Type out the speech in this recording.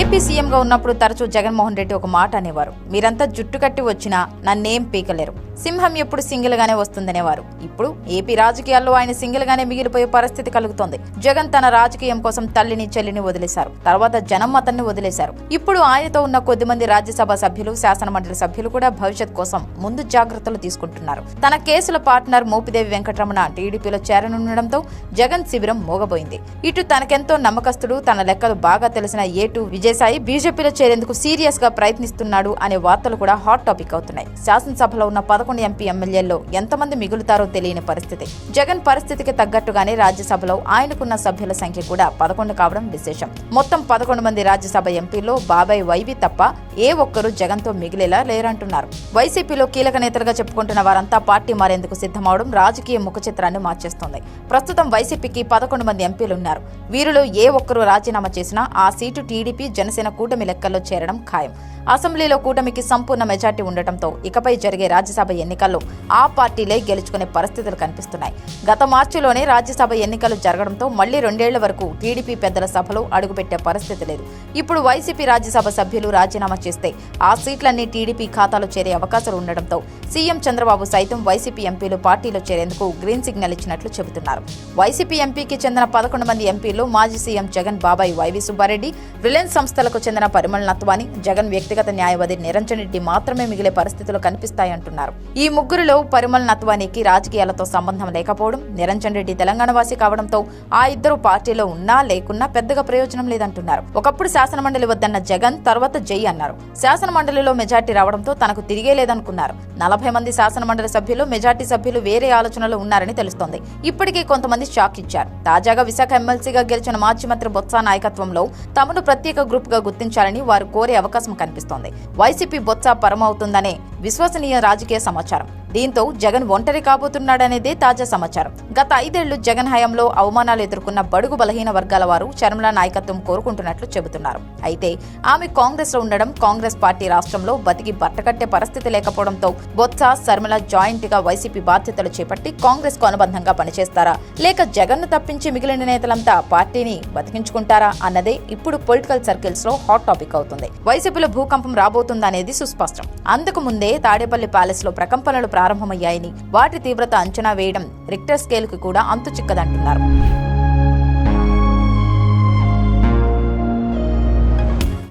AP సీఎంగా ఉన్నప్పుడు తరచూ జగన్మోహన్ రెడ్డి ఒక మాట అనేవారు. మీరంతా జుట్టు కట్టి వచ్చినా నన్నేం పీకలేరు. సింహం ఎప్పుడు సింగిల్ గానే వస్తుందనేవారు. ఇప్పుడు ఏపీ రాజకీయాల్లో ఆయన సింగిల్ గానే మిగిలిపోయే పరిస్థితి కలుగుతోంది. జగన్ తన రాజకీయం కోసం తల్లిని చెల్లిని వదిలేశారు. తర్వాత జనం అతన్ని వదిలేశారు. ఇప్పుడు ఆయనతో ఉన్న కొద్దిమంది రాజ్యసభ సభ్యులు శాసనమండలి సభ్యులు కూడా భవిష్యత్ కోసం ముందు జాగ్రత్తలు తీసుకుంటున్నారు. తన కేసుల పార్ట్నర్ మోపిదేవి వెంకటరమణ టీడీపీలో చేరనుండడంతో జగన్ శిబిరం మోగబోయింది. ఇటు తనకెంతో నమ్మకస్తుడు తన లెక్కలు బాగా తెలిసిన ఏటు విజయసాయి బీజేపీలో చేరేందుకు సీరియస్గా ప్రయత్నిస్తున్నాడు అనే వార్తలు కూడా హాట్ టాపిక్ అవుతున్నాయి. శాసనసభలో ఉన్న పదకొండు ఎంపీ ఎమ్మెల్యేల్లో ఎంతమంది మిగులుతారో తెలియని పరిస్థితి. జగన్ పరిస్థితికి తగ్గట్టుగానే రాజ్యసభలో ఆయనకున్న సభ్యుల సంఖ్య కూడా పదకొండు కావడం విశేషం. మొత్తం పదకొండు మంది రాజ్యసభ ఎంపీల్లో బాబాయ్ వైవి తప్ప ఏ ఒక్కరూ జగన్తో మిగిలేలా లేరంటున్నారు. వైసీపీలో కీలక నేతలుగా చెప్పుకుంటున్న వారంతా పార్టీ మారేందుకు సిద్ధమవడం రాజకీయ ముఖ చిత్రాన్ని మార్చేస్తోంది. ప్రస్తుతం వైసీపీకి పదకొండు మంది ఎంపీలు ఉన్నారు వీరిలో ఏ ఒక్కరూ రాజీనామా చేసినా ఆ సీటు టీడీపీ జనసేన కూటమి లెక్కల్లో చేరడం ఖాయం. అసెంబ్లీలో కూటమికి సంపూర్ణ మెజార్టీ ఉండటంతో ఇకపై జరిగే రాజ్యసభ ఎన్నికల్లో ఆ పార్టీలే గెలుచుకునే పరిస్థితులు కనిపిస్తున్నాయి. గత మార్చిలోనే రాజ్యసభ ఎన్నికలు జరగడంతో మళ్ళీ రెండేళ్ళ వరకు టీడీపీ పెద్దల సభలో అడుగుపెట్టే పరిస్థితి లేదు. ఇప్పుడు వైసీపీ రాజ్యసభ సభ్యులు రాజీనామా చేస్తే ఆ సీట్లన్నీ టీడీపీ ఖాతాలో చేరే అవకాశాలు ఉండడంతో సీఎం చంద్రబాబు సైతం వైసీపీ ఎంపీలు పార్టీలో చేరేందుకు గ్రీన్ సిగ్నల్ ఇచ్చినట్లు చెబుతున్నారు. వైసీపీ ఎంపీకి చెందిన పదకొండు మంది ఎంపీలు మాజీ సీఎం జగన్ బాబాయ్ వైవి సుబ్బారెడ్డి రిలయన్స్ సంస్థలకు చెందిన పరిమళ్ నత్వాని జగన్ వ్యక్తిగత న్యాయవాది నిరంజన్ రెడ్డి మాత్రమే మిగిలే పరిస్థితులు కనిపిస్తాయంటున్నారు. ఈ ముగ్గురులో పరిమళ్ నత్వానికి రాజకీయాలతో సంబంధం లేకపోవడం నిరంజన్ రెడ్డి తెలంగాణవాసి కావడంతో ఆ ఇద్దరు పార్టీలో ఉన్నా లేకున్నా పెద్దగా ప్రయోజనం లేదంటున్నారు. ఒకప్పుడు శాసనమండలి వద్దన్న జగన్ తర్వాత జై అన్నారు. శాసనమండలిలో మెజార్టీ రావడంతో తనకు తిరిగే లేదనుకున్నారు. నలభై మంది శాసనమండలి సభ్యులు మెజార్టీ సభ్యులు వేరే ఆలోచనలో ఉన్నారని తెలుస్తోంది. ఇప్పటికే కొంతమంది షాక్ ఇచ్చారు. తాజాగా విశాఖ ఎమ్మెల్సీగా గెలిచిన మాజీ మంత్రి బొత్స నాయకత్వంలో తమను ప్రత్యేక గ్రూప్ గా గుర్తించాలని వారు కోరే అవకాశం కనిపిస్తోంది. వైసీపీ బొత్స పరమవుతుందనే విశ్వసనీయ రాజకీయ సమాచారం. దీంతో జగన్ ఒంటరి కాబోతున్నాడనేదే తాజా సమాచారం. గత ఐదేళ్ళు జగన్ హయాంలో అవమానాలు ఎదుర్కొన్న బడుగు బలహీన వర్గాల వారు చర్మల నాయకత్వం కోరుకుంటున్నట్లు చెబుతున్నారు. అయితే ఆమె కాంగ్రెస్లో ఉండడం కాంగ్రెస్ పార్టీ రాష్ట్రంలో బతికి బట్టకట్టే పరిస్థితి లేకపోవడంతో బొత్స శర్మల జాయింట్గా వైసీపీ బాధ్యతలు చేపట్టి కాంగ్రెస్కు అనుబంధంగా పనిచేస్తారా? లేక జగన్ను తప్పించి మిగిలిన నేతలంతా పార్టీని బతికించుకుంటారా అన్నదే ఇప్పుడు పొలిటికల్ సర్కిల్స్లో హాట్ టాపిక్ అవుతుంది. వైసీపీలో భూకంపం రాబోతుందనేది సుస్పష్టం. అందుకు ముందే తాడేపల్లి ప్యాలెస్లో ప్రకంపనలు ప్రారంభమయ్యాయని. వాటి తీవ్రత అంచనా వేయడం రిక్టర్ స్కేల్కు కూడా అంతు చిక్కదంటున్నారు.